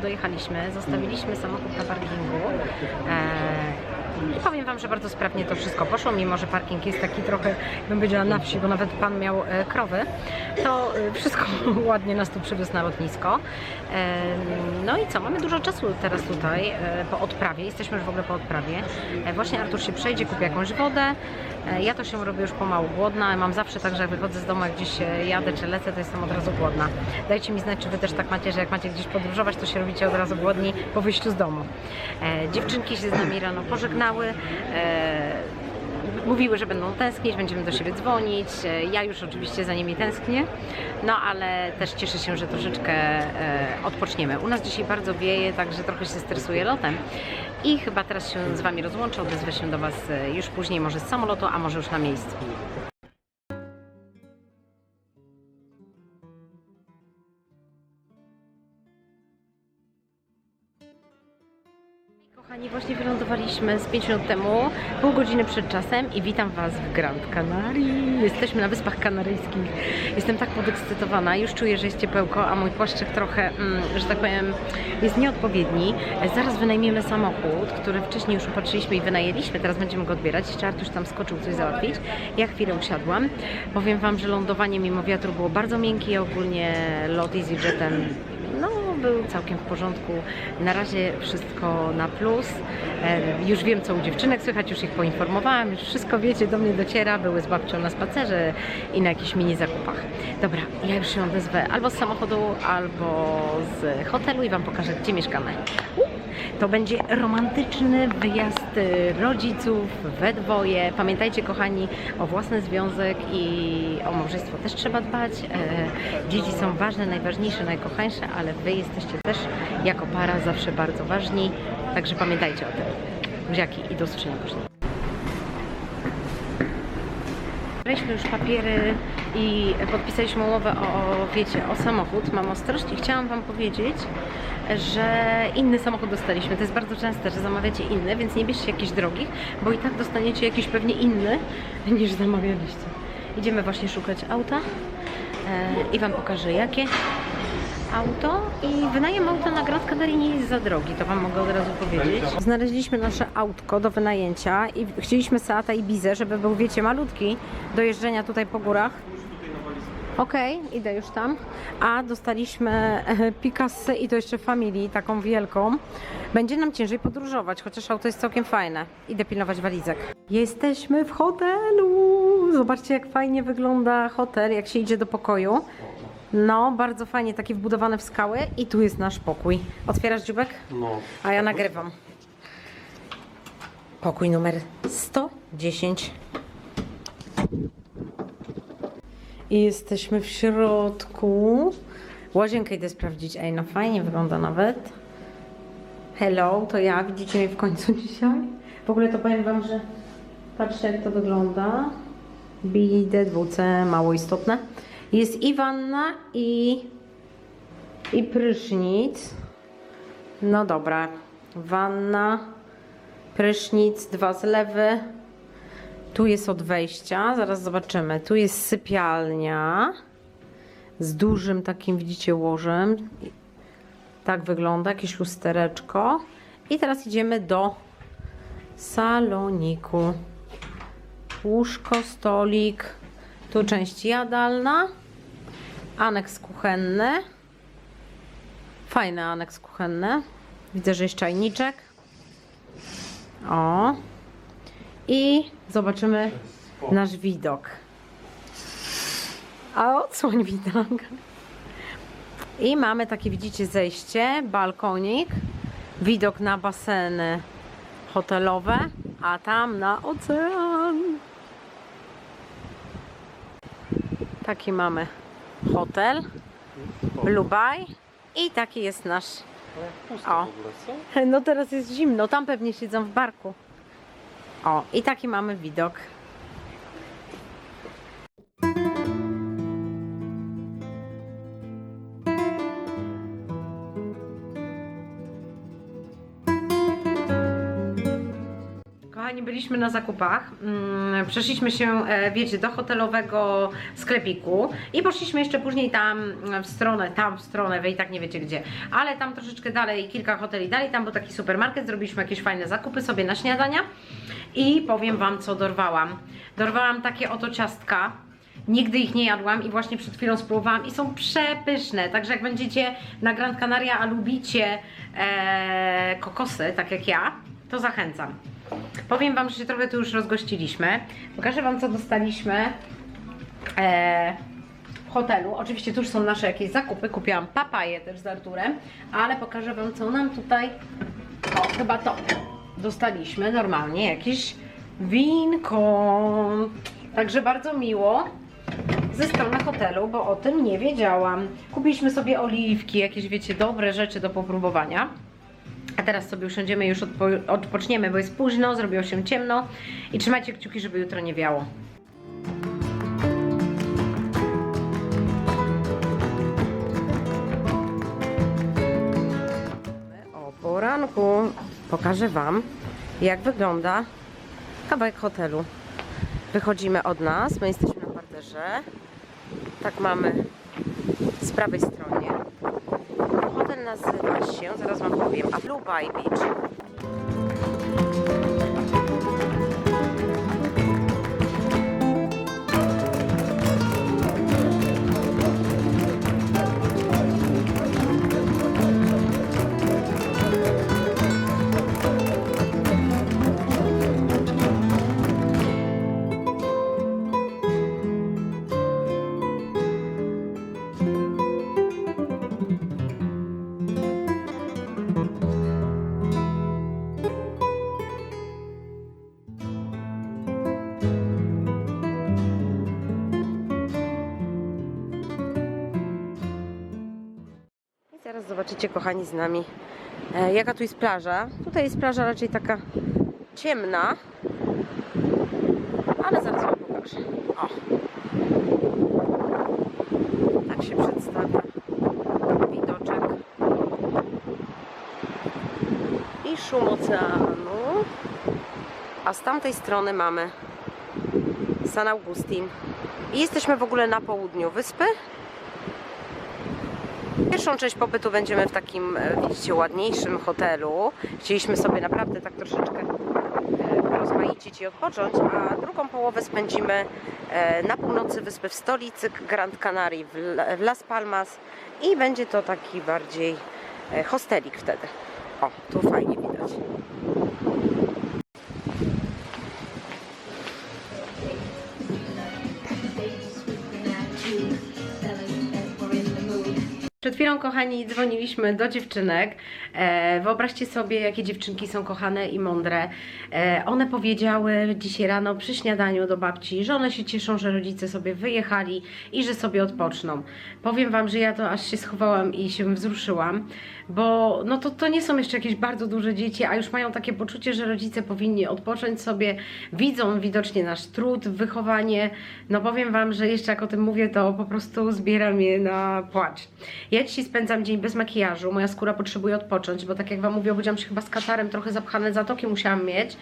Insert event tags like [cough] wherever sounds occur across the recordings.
dojechaliśmy, zostawiliśmy samochód na parkingu. I powiem Wam, że bardzo sprawnie to wszystko poszło, mimo że parking jest taki trochę, bym powiedziała, na wsi, bo nawet Pan miał e, krowy, to e, wszystko [laughs] ładnie nas tu przywiózł na lotnisko. No i co, mamy dużo czasu teraz tutaj e, po odprawie, jesteśmy już w ogóle po odprawie. Właśnie Artur się przejdzie, kupi jakąś wodę. Ja to się robię już pomału głodna, mam zawsze tak, że jak wychodzę z domu, jak gdzieś jadę czy lecę, to jestem od razu głodna. Dajcie mi znać, czy Wy też tak macie, że jak macie gdzieś podróżować, to się robicie od razu głodni po wyjściu z domu. Dziewczynki się z nami rano pożegnały. E, Mówiły, że będą tęsknić, będziemy do siebie dzwonić. E, Ja już oczywiście za nimi tęsknię, no ale też cieszę się, że troszeczkę e, odpoczniemy. U nas dzisiaj bardzo wieje, także trochę się stresuję lotem. I chyba teraz się z Wami rozłączę, odezwę się do Was już później, może z samolotu, a może już na miejscu. Wylądowaliśmy z 5 minut temu, pół godziny przed czasem i witam Was w Grand Canaria. Jesteśmy na Wyspach Kanaryjskich. Jestem tak podekscytowana, już czuję, że jest ciepełko, a mój płaszczyk trochę, mm, że tak powiem, jest nieodpowiedni. Zaraz wynajmiemy samochód, który wcześniej już upatrzyliśmy i wynajęliśmy, teraz będziemy go odbierać. Jeszcze Artuś tam skoczył coś załatwić. Ja chwilę usiadłam. Powiem Wam, że lądowanie mimo wiatru było bardzo miękkie, ogólnie lot EasyJetem był całkiem w porządku. Na razie wszystko na plus. E, Już wiem, co u dziewczynek słychać, już ich poinformowałam, już wszystko wiecie, do mnie dociera. Były z babcią na spacerze i na jakichś mini zakupach. Dobra, ja już się odezwę albo z samochodu, albo z hotelu i Wam pokażę, gdzie mieszkamy. To będzie romantyczny wyjazd y, rodziców we dwoje. Pamiętajcie, kochani, o własny związek i o małżeństwo też trzeba dbać. E, Dzieci są ważne, najważniejsze, najkochańsze, ale Wy jesteście też jako para zawsze bardzo ważni. Także pamiętajcie o tym. Buziaki i do usłyszenia później. Braliśmy już papiery i podpisaliśmy umowę o, wiecie, o samochód. Mam ostrość i chciałam Wam powiedzieć, że inny samochód dostaliśmy. To jest bardzo częste, że zamawiacie inny, więc nie bierzcie jakichś drogich, bo i tak dostaniecie jakiś pewnie inny [laughs] niż zamawialiście. Idziemy właśnie szukać auta e, i Wam pokażę jakie auto i wynajem auta na Grand Canaria nie jest za drogi, to Wam mogę od razu powiedzieć. Znaleźliśmy nasze autko do wynajęcia i chcieliśmy Seata Ibizę, żeby był, wiecie, malutki do jeżdżenia tutaj po górach. Okej, idę już tam. A dostaliśmy e, Picasso i to jeszcze Family, taką wielką. Będzie nam ciężej podróżować, chociaż auto jest całkiem fajne. Idę pilnować walizek. Jesteśmy w hotelu! Zobaczcie, jak fajnie wygląda hotel, jak się idzie do pokoju. No, bardzo fajnie, taki wbudowany w skałę i tu jest nasz pokój. Otwierasz dziubek? No. A ja nagrywam. Pokój numer 110. I jesteśmy w środku. Łazienkę idę sprawdzić. Ej, no fajnie wygląda nawet. Hello, to ja. Widzicie mnie w końcu [laughs] dzisiaj? W ogóle to powiem Wam, że patrzcie jak to wygląda. BD2C, mało istotne. Jest i wanna i, i prysznic. No dobra. Wanna, prysznic, dwa zlewy. Tu jest od wejścia, zaraz zobaczymy. Tu jest sypialnia z dużym takim, widzicie, łożem. Tak wygląda, jakieś lustereczko. I teraz idziemy do saloniku. Łóżko, stolik, tu część jadalna, aneks kuchenny. Fajny aneks kuchenny. Widzę, że jest czajniczek. O. I zobaczymy nasz widok. A odsłoń widok. I mamy takie, widzicie, zejście, balkonik, widok na baseny hotelowe, a tam na ocean. Taki mamy hotel, Blue Bay i taki jest nasz O. no teraz jest zimno, tam pewnie siedzą w barku. O, i taki mamy widok. Kochani, byliśmy na zakupach. Mm, Przeszliśmy się, e, wiecie, do hotelowego sklepiku i poszliśmy jeszcze później tam mm, w stronę, tam w stronę, wy i tak nie wiecie gdzie, ale tam troszeczkę dalej, kilka hoteli dalej, tam był taki supermarket, zrobiliśmy jakieś fajne zakupy sobie na śniadania i powiem Wam, co dorwałam. Dorwałam takie oto ciastka. Nigdy ich nie jadłam i właśnie przed chwilą spróbowałam i są przepyszne. Także jak będziecie na Gran Canaria, a lubicie e, kokosy, tak jak ja, to zachęcam. Powiem Wam, że się trochę tu już rozgościliśmy. Pokażę Wam, co dostaliśmy e, w hotelu. Oczywiście tu już są nasze jakieś zakupy. Kupiłam papaję też z Arturem, ale pokażę Wam, co nam tutaj. O, chyba to dostaliśmy normalnie. Jakieś winko. Także bardzo miło ze strony hotelu, bo o tym nie wiedziałam. Kupiliśmy sobie oliwki, jakieś wiecie, dobre rzeczy do popróbowania. A teraz sobie usiądziemy, już odpo- odpoczniemy, bo jest późno, zrobiło się ciemno i trzymajcie kciuki, żeby jutro nie wiało. O poranku pokażę Wam, jak wygląda kawałek hotelu. Wychodzimy od nas, my jesteśmy na parterze. Tak mamy z prawej stronie. Hotel nazywa się, zaraz Wam powiem, a Blue Bay Beach. Zobaczycie, kochani, z nami, e, jaka tu jest plaża. Tutaj jest plaża raczej taka ciemna, ale zaraz Wam pokażę. O. Tak się przedstawia widoczek. I szum oceanu. A z tamtej strony mamy San Augustin. I jesteśmy w ogóle na południu wyspy. Pierwszą część pobytu będziemy w takim, e, widzicie, ładniejszym hotelu. Chcieliśmy sobie naprawdę tak troszeczkę e, rozmaicić i odpocząć, a drugą połowę spędzimy e, na północy wyspy w stolicy Grand Canaria w La- w Las Palmas i będzie to taki bardziej hostelik wtedy. O, tu fajnie widać. Przed chwilą, kochani, dzwoniliśmy do dziewczynek. E, wyobraźcie sobie, jakie dziewczynki są kochane i mądre. E, one powiedziały dzisiaj rano przy śniadaniu do babci, że one się cieszą, że rodzice sobie wyjechali i że sobie odpoczną. Powiem Wam, że ja to aż się schowałam i się wzruszyłam, bo no to, to nie są jeszcze jakieś bardzo duże dzieci, a już mają takie poczucie, że rodzice powinni odpocząć sobie. Widzą widocznie nasz trud, wychowanie. No powiem Wam, że jeszcze jak o tym mówię, to po prostu zbieram je na płacz. Ja dzisiaj spędzam dzień bez makijażu, moja skóra potrzebuje odpocząć, bo tak jak Wam mówię, obudziłam się chyba z katarem, trochę zapchane zatoki musiałam mieć.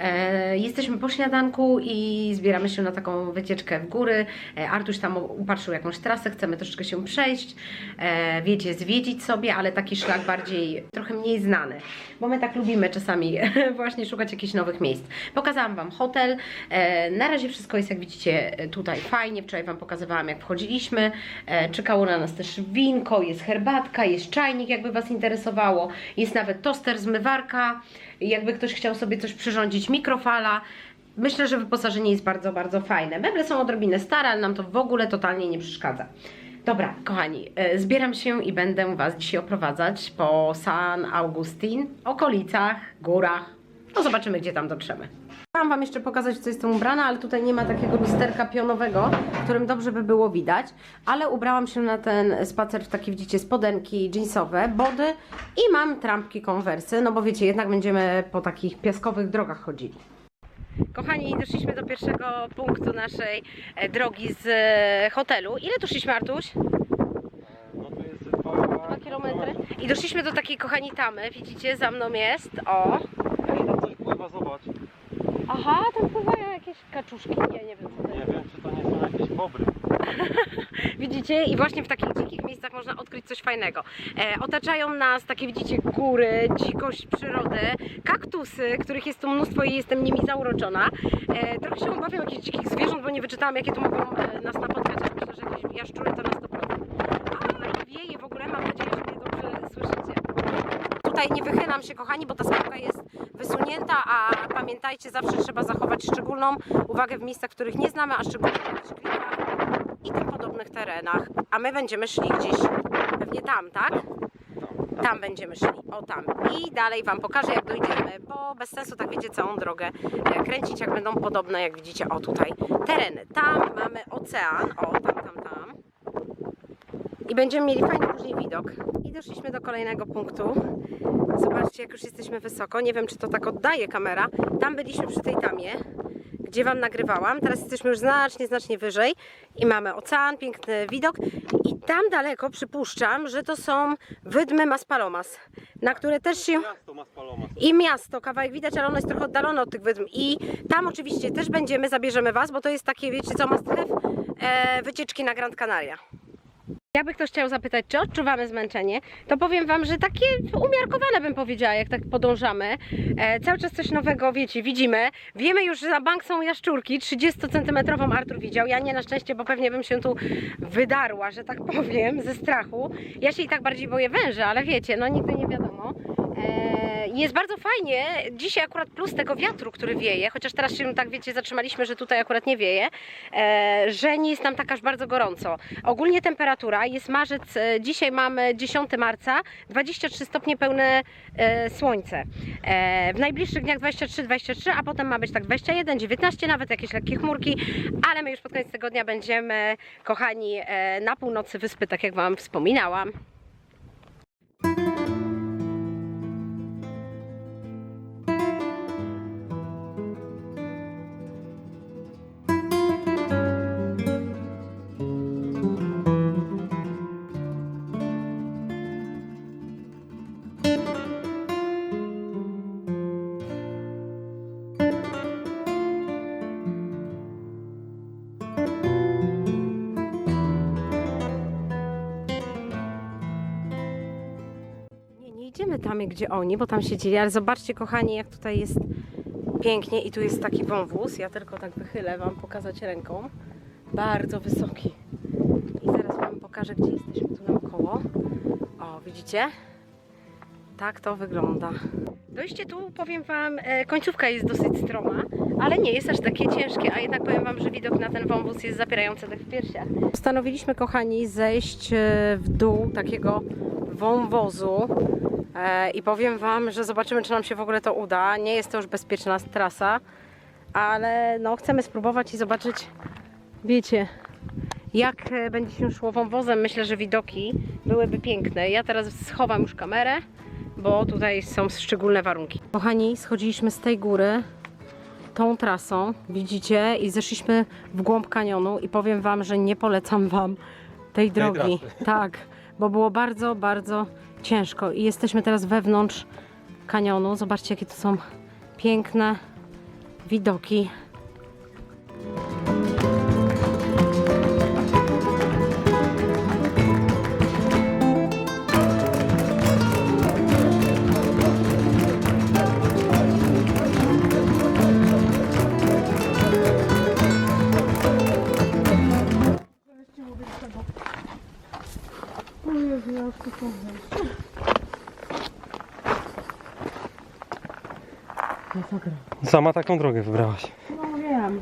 E, jesteśmy po śniadanku i zbieramy się na taką wycieczkę w góry. E, Artuś tam upatrzył jakąś trasę, chcemy troszeczkę się przejść, e, wiecie, zwiedzić sobie, ale taki szlak bardziej, trochę mniej znany, bo my tak lubimy czasami [laughs] właśnie szukać jakichś nowych miejsc. Pokazałam Wam hotel, e, na razie wszystko jest jak widzicie tutaj fajnie, wczoraj Wam pokazywałam jak wchodziliśmy, e, czekało na nas też winko, jest herbatka, jest czajnik jakby Was interesowało, jest nawet toster, zmywarka, jakby ktoś chciał sobie coś przyrządzić, mikrofala, Myślę, że wyposażenie jest bardzo, bardzo fajne. Meble są odrobinę stare, ale nam to w ogóle totalnie nie przeszkadza. Dobra, kochani, e, zbieram się i będę Was dzisiaj oprowadzać po San Augustin, okolicach, górach. No zobaczymy, gdzie tam dotrzemy. Chciałam Wam jeszcze pokazać, co jestem ubrana, ale tutaj nie ma takiego lusterka pionowego, którym dobrze by było widać. Ale ubrałam się na ten spacer w takie, widzicie, spodenki jeansowe, body i mam trampki konwersy, no bo wiecie, jednak będziemy po takich piaskowych drogach chodzili. Kochani, doszliśmy do pierwszego punktu naszej e, drogi z e, hotelu. Ile tu szliśmy, Artuś? No to jest dwa, Dwa kilometry. I doszliśmy do takiej, kochani, tamy. Widzicie, za mną jest. O, Ej, tam coś pływa, zobacz. Aha, tam pływają jakieś kaczuszki. Nie, nie wiem co to Nie jest. wiem, czy to nie są jakieś bobry. [laughs] Widzicie? I właśnie w takich dzikich miejscach można odkryć coś fajnego. E, otaczają nas takie, widzicie, góry, dzikość przyrody, kaktusy, których jest tu mnóstwo i jestem nimi zauroczona. E, trochę się obawiam jakichś dzikich zwierząt, bo nie wyczytałam, jakie tu mogą e, nas napotkać, ale myślę, że jakieś jaszczury to na 100%. A wieje w ogóle, mam nadzieję, że mnie dobrze słyszycie. Tutaj nie wychylam się, kochani, bo ta skałka jest wysunięta, a pamiętajcie, zawsze trzeba zachować szczególną uwagę w miejscach, których nie znamy, a szczególnie w klifach i tym podobnych terenach. A my będziemy szli gdzieś, pewnie tam, tak? Tam będziemy szli, o tam. I dalej Wam pokażę, jak dojdziemy, bo bez sensu, tak wiecie, całą drogę e, kręcić, jak będą podobne, jak widzicie, o tutaj, tereny. Tam mamy ocean, o tam. I będziemy mieli fajny później widok. I doszliśmy do kolejnego punktu. Zobaczcie, jak już jesteśmy wysoko. Nie wiem, czy to tak oddaje kamera. Tam byliśmy przy tej tamie, gdzie Wam nagrywałam. Teraz jesteśmy już znacznie, znacznie wyżej i mamy ocean, piękny widok. I tam daleko przypuszczam, że to są wydmy Maspalomas, na które też się... Miasto Maspalomas. I miasto, kawałek widać, ale ono jest trochę oddalone od tych wydm. I tam oczywiście też będziemy, zabierzemy Was, bo to jest takie, wiecie co, must have, e, wycieczki na Grand Canaria. Jakby ktoś chciał zapytać, czy odczuwamy zmęczenie, to powiem Wam, że takie umiarkowane bym powiedziała, jak tak podążamy. E, cały czas coś nowego, wiecie, widzimy. Wiemy już, że na bank są jaszczurki, 30-centymetrową Artur widział. Ja nie na szczęście, bo pewnie bym się tu wydarła, że tak powiem, ze strachu. Ja się i tak bardziej boję węża, ale wiecie, no nigdy nie wiadomo. E, jest bardzo fajnie. Dzisiaj akurat plus tego wiatru, który wieje, chociaż teraz się tak wiecie, zatrzymaliśmy, że tutaj akurat nie wieje, e, że nie jest nam tak aż bardzo gorąco. Ogólnie temperatura jest marzec, e, dzisiaj mamy 10 marca, 23 stopnie pełne słońce. W najbliższych dniach 23-23, a potem ma być tak 21, 19, nawet jakieś lekkie chmurki, ale my już pod koniec tygodnia będziemy, kochani, na północy wyspy, tak jak Wam wspominałam. Tam, gdzie oni, bo tam siedzieli, ale zobaczcie, kochani, jak tutaj jest pięknie i tu jest taki wąwóz. Ja tylko tak wychylę Wam pokazać ręką. Bardzo wysoki. I zaraz Wam pokażę, gdzie jesteśmy tu naokoło. O, widzicie? Tak to wygląda. Dojście tu, powiem Wam, e, końcówka jest dosyć stroma, ale nie jest aż takie ciężkie, a jednak powiem Wam, że widok na ten wąwóz jest zapierający dech w piersiach. Postanowiliśmy, kochani, zejść e, w dół takiego wąwozu i powiem Wam, że zobaczymy, czy nam się w ogóle to uda. Nie jest to już bezpieczna trasa, ale no, chcemy spróbować i zobaczyć, wiecie, jak e, będzie się szło wąwozem. Myślę, że widoki byłyby piękne. Ja teraz schowam już kamerę, bo tutaj są szczególne warunki. Kochani, schodziliśmy z tej góry tą trasą, widzicie, i zeszliśmy w głąb kanionu i powiem Wam, że nie polecam Wam tej drogi. trasy. Tak, bo było bardzo, bardzo ciężko i jesteśmy teraz wewnątrz kanionu. Zobaczcie, jakie to są piękne widoki. Masakra. Sama taką drogę wybrałaś. No wiem.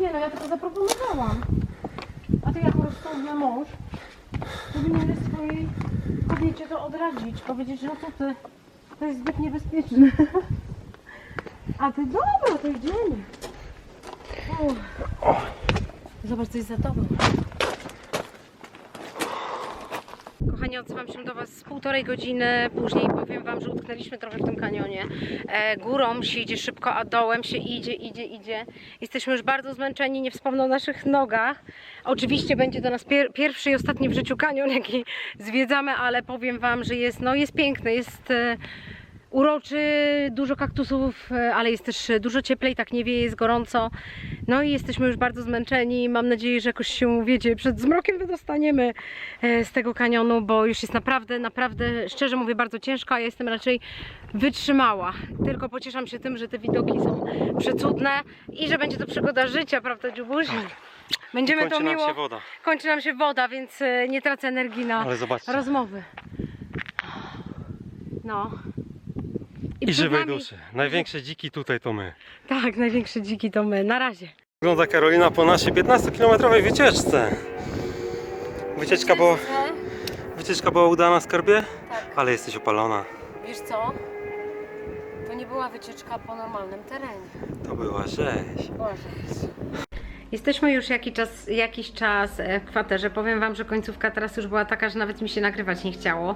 Nie no, ja tylko zaproponowałam. A ty jako rozsądny mąż powinieneś swojej kobiecie to odradzić. Powiedzieć, że no co ty, to jest zbyt niebezpieczne. [laughs] A ty dobra, to idziemy. Uff. Zobacz, co jest za tobą. Kochani, odzywam się do Was z półtorej godziny. Później powiem Wam, że utknęliśmy trochę w tym kanionie. E, górą się idzie szybko, a dołem się idzie, idzie, idzie. Jesteśmy już bardzo zmęczeni, nie wspomnę o naszych nogach. Oczywiście będzie to nas pier pierwszy i ostatni w życiu kanion, jaki zwiedzamy, ale powiem Wam, że jest, no, jest piękny, jest... Uroczy, dużo kaktusów, e, ale jest też dużo cieplej, tak nie wieje, jest gorąco. No i jesteśmy już bardzo zmęczeni. Mam nadzieję, że jakoś się, wiecie, przed zmrokiem wydostaniemy e, z tego kanionu, bo już jest naprawdę, naprawdę, szczerze mówię, bardzo ciężko, a ja jestem raczej wytrzymała. Tylko pocieszam się tym, że te widoki są przecudne i że będzie to przygoda życia, prawda, Dziubuś? Będziemy Kończy to nam miło. się woda. Kończy nam się woda, więc e, nie tracę energii na rozmowy. No. I żywej nami- duszy. Największe dziki tutaj to my. Tak, największe dziki to my. Na razie. Wygląda Karolina po naszej 15-kilometrowej wycieczce. Wycieczka była, wycieczka była udana skarbie, Tak. ale jesteś opalona. Wiesz co? To nie była wycieczka po normalnym terenie. To była rzeź. Jesteśmy już jakiś czas, jakiś czas e, w kwaterze. Powiem Wam, że końcówka teraz już była taka, że nawet mi się nagrywać nie chciało.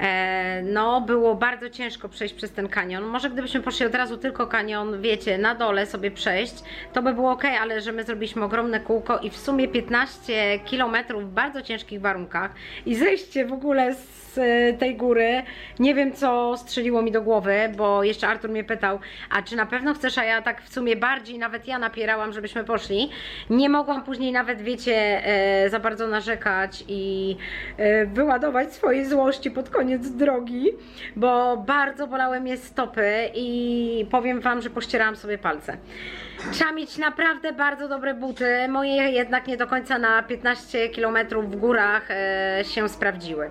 E, no, było bardzo ciężko przejść przez ten kanion. Może gdybyśmy poszli od razu tylko kanion, wiecie, na dole sobie przejść, to by było ok, ale że my zrobiliśmy ogromne kółko i w sumie 15 km w bardzo ciężkich warunkach i zejście w ogóle z e, tej góry, nie wiem co strzeliło mi do głowy, bo jeszcze Artur mnie pytał, a czy na pewno chcesz, a ja tak w sumie bardziej nawet ja napierałam, żebyśmy poszli. Nie mogłam później nawet, wiecie, e, za bardzo narzekać i wyładować swojej złości pod koniec drogi, bo bardzo bolały mnie stopy i powiem Wam, że pościerałam sobie palce. Trzeba mieć naprawdę bardzo dobre buty. Moje jednak nie do końca na 15 km w górach e, się sprawdziły.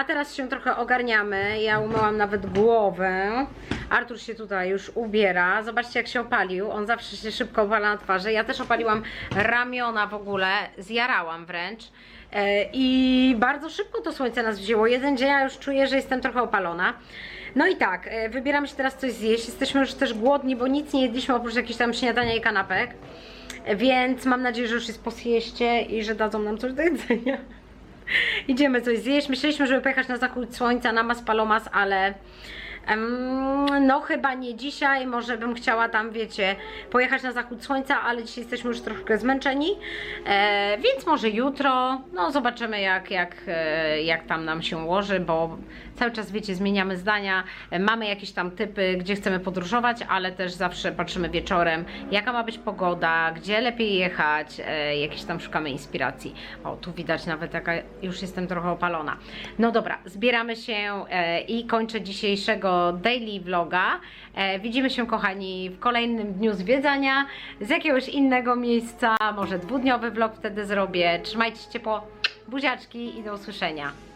A teraz się trochę ogarniamy. Ja umyłam nawet głowę. Artur się tutaj już ubiera. Zobaczcie jak się opalił. On zawsze się szybko opala na twarzy. Ja też opaliłam ramiona w ogóle. Zjarałam wręcz. E, I bardzo szybko to słońce nas wzięło. Jeden dzień ja już czuję, że jestem trochę opalona. No i tak, e, wybieramy się teraz coś zjeść. Jesteśmy już też głodni, bo nic nie jedliśmy oprócz jakichś tam śniadania i kanapek. Więc mam nadzieję, że już jest po sieście i że dadzą nam coś do jedzenia. [laughs] Idziemy coś zjeść. Myśleliśmy, żeby pojechać na zachód słońca, na Mas Palomas, ale no chyba nie dzisiaj. Może bym chciała tam, wiecie, pojechać na zachód słońca, ale dzisiaj jesteśmy już troszkę zmęczeni. E, więc może jutro. No zobaczymy jak, jak, e, jak tam nam się ułoży, bo cały czas, wiecie, zmieniamy zdania. E, mamy jakieś tam typy, gdzie chcemy podróżować, ale też zawsze patrzymy wieczorem, jaka ma być pogoda, gdzie lepiej jechać, e, jakieś tam szukamy inspiracji. O, tu widać nawet jaka już jestem trochę opalona. No dobra, zbieramy się e, i kończę dzisiejszego daily vloga. Widzimy się, kochani, w kolejnym dniu zwiedzania z jakiegoś innego miejsca. Może dwudniowy vlog wtedy zrobię. Trzymajcie się ciepło, buziaczki i do usłyszenia.